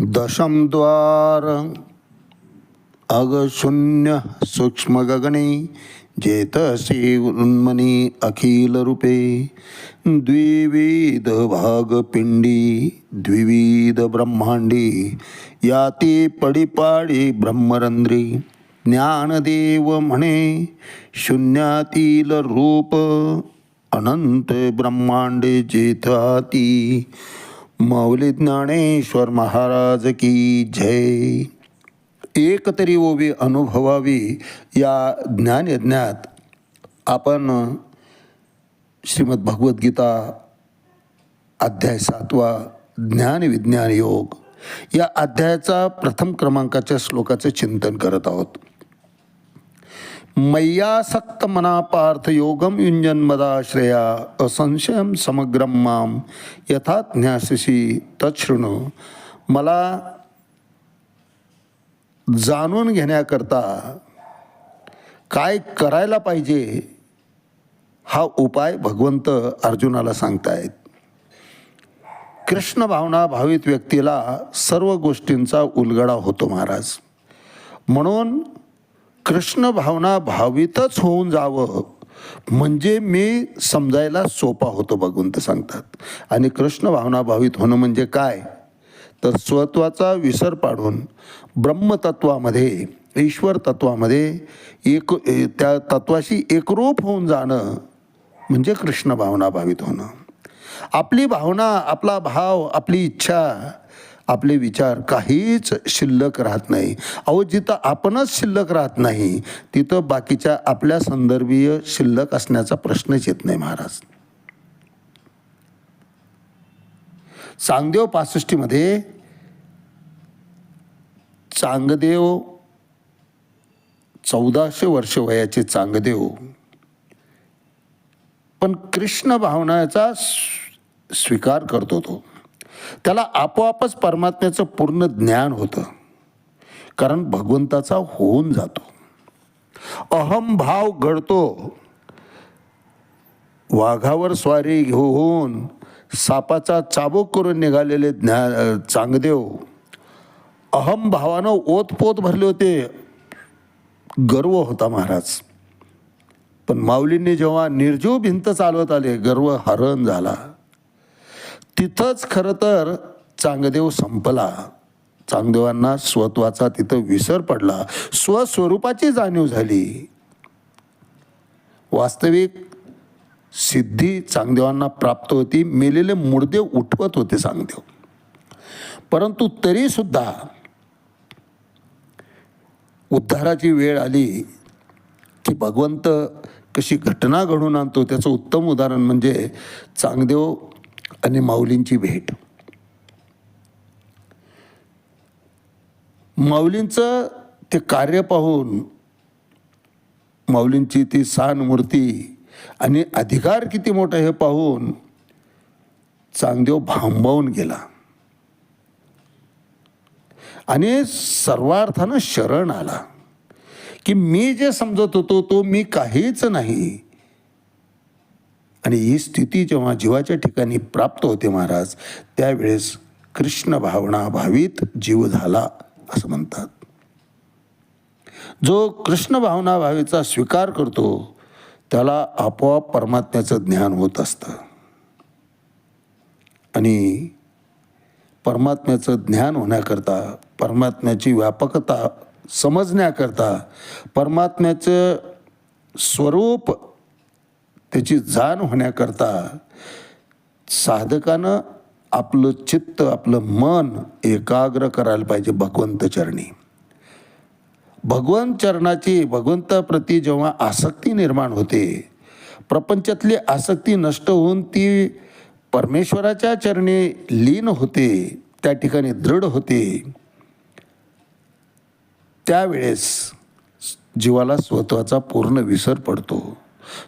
दशम द्वार। अगशून्य सूक्ष्मगगणे जेतसी उन्मनी अखिल रूपे द्विविध भागपिंडी द्विविध ब्रह्मांडी याती पडिपाडी ब्रह्मरंध्री ज्ञानदेव म्हणे शून्यातील रूप अनंत ब्रह्मांडे जेथाती। माऊली ज्ञानेश्वर महाराज की जय. एक तरी ओवी अनुभवावी या ज्ञानयज्ञात आपण श्रीमद भगवद्गीता अध्याय सातवा ज्ञान विज्ञान योग या अध्यायाचा प्रथम क्रमांकाच्या श्लोकाचे चिंतन करत आहोत. मय्यासक्त मनापार्थ योगम युंजन्मदाश्रया असंशयम समग्रम माम यथा ज्ञासशी तच्छृणू। मला जाणून घेण्याकरता काय करायला पाहिजे हा उपाय भगवंत अर्जुनाला सांगतायत. कृष्ण भावना भावित व्यक्तीला सर्व गोष्टींचा उलगडा होतो महाराज. म्हणून कृष्ण भावना भावितच होऊन जावं. म्हणजे मी समजायला सोपा होतो भगवंत सांगतात. आणि कृष्ण भावना भावित होणं म्हणजे काय? तर स्वत्वाचा विसर पाडून ब्रह्मतत्वामध्ये ईश्वर तत्वामध्ये एक त्या तत्वाशी एकरूप होऊन जाणं म्हणजे कृष्ण भावना भावित होणं. आपली भावना आपला भाव आपली इच्छा आपले विचार काहीच शिल्लक राहत नाही. अहो जिथं आपणच शिल्लक राहत नाही तिथं बाकीच्या आपल्या संदर्भीय शिल्लक असण्याचा प्रश्नच येत नाही महाराज. चांगदेव पासष्टीमध्ये चांगदेव चौदाशे वर्ष वयाचे चांगदेव. पण कृष्ण भावनाचा स्वीकार करतो तो. त्याला आपोआपच परमात्म्याचं पूर्ण ज्ञान होतं. कारण भगवंताचा होऊन जातो. अहम भाव घडतो. वाघावर स्वारी घेऊन सापाचा चाबूक करून निघालेले ज्ञा चांगदेव. अहम भावानं ओतपोत भरले होते. गर्व होता महाराज. पण माऊलींनी जेव्हा निर्जीव भिंत चालवत आले गर्व हरण झाला. तिथंच खरं तर चांगदेव संपला. चांगदेवांना स्वत्वाचा तिथं विसर पडला. स्वस्वरूपाची जाणीव झाली. वास्तविक सिद्धी चांगदेवांना प्राप्त होती. मेलेले मूळदेव उठवत होते चांगदेव. परंतु तरीसुद्धा उद्धाराची वेळ आली की भगवंत कशी घटना घडून आणतो त्याचं उत्तम उदाहरण म्हणजे चांगदेव आणि माऊलींची भेट. माऊलींचं ते कार्य पाहून माऊलींची ती सान मूर्ती आणि अधिकार किती मोठा हे पाहून चांगदेव भांबावून गेला. आणि सर्वार्थानं शरण आला. की मी जे समजत होतो तो मी काहीच नाही. आणि ही स्थिती जेव्हा जीवाच्या ठिकाणी प्राप्त होते महाराज त्यावेळेस कृष्ण भावना भावित जीव झाला असं म्हणतात. जो कृष्ण भावना भावीचा स्वीकार करतो त्याला आपोआप परमात्म्याचं ज्ञान होत असतं. आणि परमात्म्याचं ज्ञान होण्याकरता परमात्म्याची व्यापकता समजण्याकरता परमात्म्याचं स्वरूप त्याची जाण होण्याकरता साधकानं आपलं चित्त आपलं मन एकाग्र करायला पाहिजे भगवंत चरणी. भगवंत चरणाची भगवंताप्रती जेव्हा आसक्ती निर्माण होते प्रपंचातली आसक्ती नष्ट होऊन ती परमेश्वराच्या चरणी लीन होते त्या ठिकाणी दृढ होते त्यावेळेस जीवाला स्वतःचा पूर्ण विसर पडतो.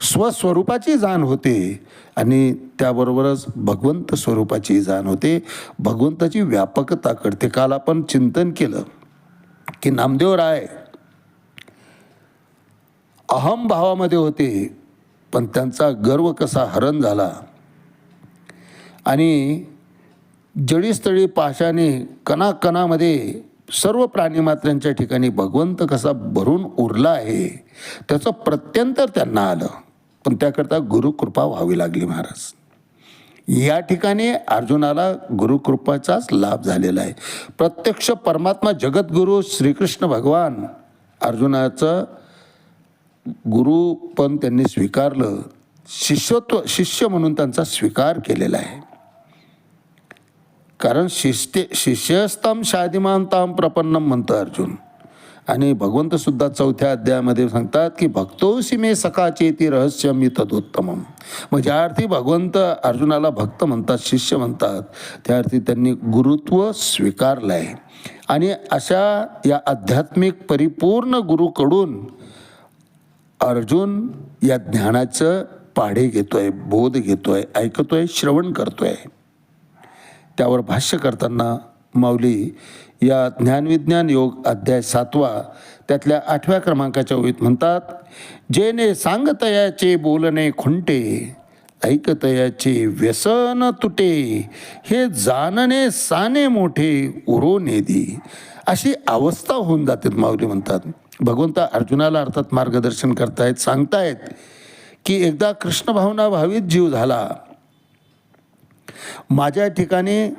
स्वस्वरूपाची जाण होते. आणि त्याबरोबरच भगवंत स्वरूपाची जाण होते. भगवंताची व्यापकता कळते काल आपण चिंतन केलं की नामदेव राय अहम भावामध्ये होते. पण त्यांचा गर्व कसा हरण झाला. आणि जडीस्थळी पाशाने कणाकणामध्ये सर्व प्राणीमात्रांच्या ठिकाणी भगवंत कसा भरून उरला आहे त्याचं प्रत्यंतर त्यांना आलं. पण त्याकरता गुरुकृपा व्हावी लागली महाराज. या ठिकाणी अर्जुनाला गुरुकृपाचाच लाभ झालेला आहे. प्रत्यक्ष परमात्मा जगद्गुरू श्रीकृष्ण भगवान अर्जुनाचं गुरु पण त्यांनी स्वीकारलं. शिष्यत्व शिष्य म्हणून त्यांचा स्वीकार केलेला आहे. कारण शिष्य शिष्यस्तम शादिमानताम प्रपन्नम म्हणतं अर्जुन. आणि भगवंतसुद्धा चौथ्या अध्यायामध्ये सांगतात की भक्तोशी मे सकाचे ती रहस्य मी तदोत्तमम मग म्हणजे ज्या अर्थी भगवंत अर्जुनाला भक्त म्हणतात शिष्य म्हणतात. त्या अर्थी त्यांनी गुरुत्व स्वीकारलं आहे आणि अशा या आध्यात्मिक परिपूर्ण गुरुकडून अर्जुन या ज्ञानाचं पाढे घेतो आहे बोध घेतो आहे ऐकतो आहे श्रवण करतो आहे त्यावर भाष्य करताना माऊली या ज्ञानविज्ञान योग अध्याय सातवा त्यातल्या आठव्या क्रमांकाच्या ओळीत म्हणतात जेने सांगतयाचे बोलणे खुंटे ऐकतयाचे व्यसन तुटे हे जाणणे साने मोठे उरो नेदी अशी अवस्था होऊन जाते माऊली म्हणतात. भगवंत अर्जुनाला अर्थात मार्गदर्शन करतायत सांगतायत की एकदा कृष्ण भावना भावित जीव झाला माझ्या ठिकाणी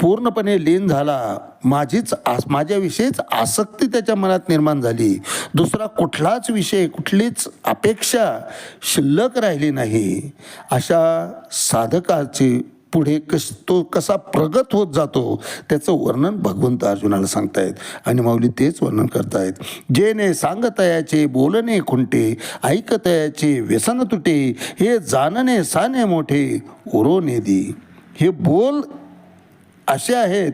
पूर्णपणे लीन झाला. माझीच आस माझ्याविषयीच आसक्ती त्याच्या मनात निर्माण झाली. दुसरा कुठलाच विषय कुठलीच अपेक्षा शिल्लक राहिली नाही. अशा साधकाची पुढे कस तो कसा प्रगत होत जातो त्याचं वर्णन भगवंत अर्जुनाला सांगतायत. आणि माऊली तेच वर्णन करतायत. जेने सांगतयाचे बोलणे खुंटे ऐकतयाचे व्यसन तुटे हे जाणणे साने मोठे उरो नेदी हे बोल असे आहेत.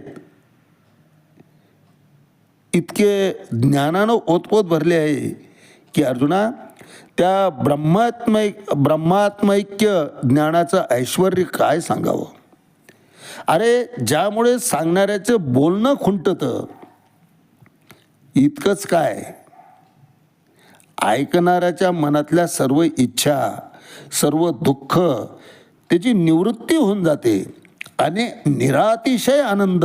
इतके ज्ञानानं ओतपोत भरले आहे की अर्जुना त्या ब्रह्मात्मैक ब्रह्मात्मैक्य ज्ञानाचं ऐश्वर काय सांगावं? अरे ज्यामुळे सांगणाऱ्याचं बोलणं खुंटतं इतकंच काय? ऐकणाऱ्याच्या मनातल्या सर्व इच्छा सर्व दुःख त्याची निवृत्ती होऊन जाते आणि निरातिशय आनंद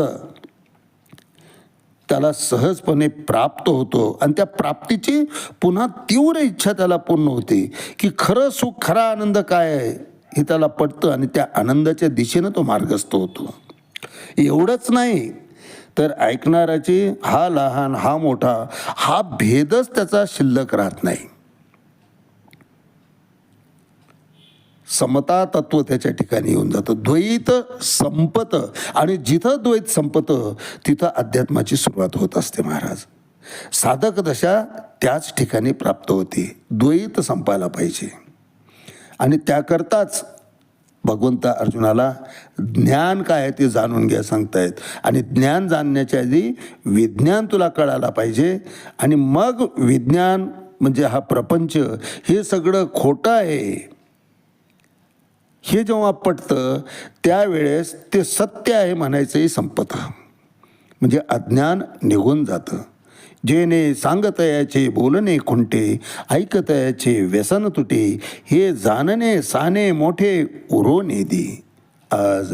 त्याला सहजपणे प्राप्त होतो. आणि त्या प्राप्तीची पुन्हा तीव्र इच्छा त्याला पूर्ण होते की खरं सुख खरा आनंद काय आहे हे त्याला पटतं आणि त्या आनंदाच्या दिशेनं तो मार्गस्थ होतो. एवढंच नाही तर ऐकणाऱ्याची हा लहान हा मोठा हा भेदच त्याचा शिल्लक राहत नाही. समता तत्व त्याच्या ठिकाणी येऊन जातं. द्वैत संपतं आणि जिथं द्वैत संपतं तिथं अध्यात्माची सुरुवात होत असते महाराज. साधक दशा त्याच ठिकाणी प्राप्त होते. द्वैत संपायला पाहिजे. आणि त्याकरताच भगवंत अर्जुनाला ज्ञान काय आहे ते जाणून घ्या सांगतायत. आणि ज्ञान जाणण्याच्या आधी विज्ञान तुला कळायला पाहिजे. आणि मग विज्ञान म्हणजे हा प्रपंच हे सगळं खोटं आहे. हे जेव्हा पटतं त्यावेळेस ते सत्य आहे म्हणायचंही संपतं. म्हणजे अज्ञान निघून जातं. जेने सांगतयाचे बोलणे खुंटे ऐकतयाचे व्यसन तुटे हे जाणणे साने मोठे उरो नेदी. आज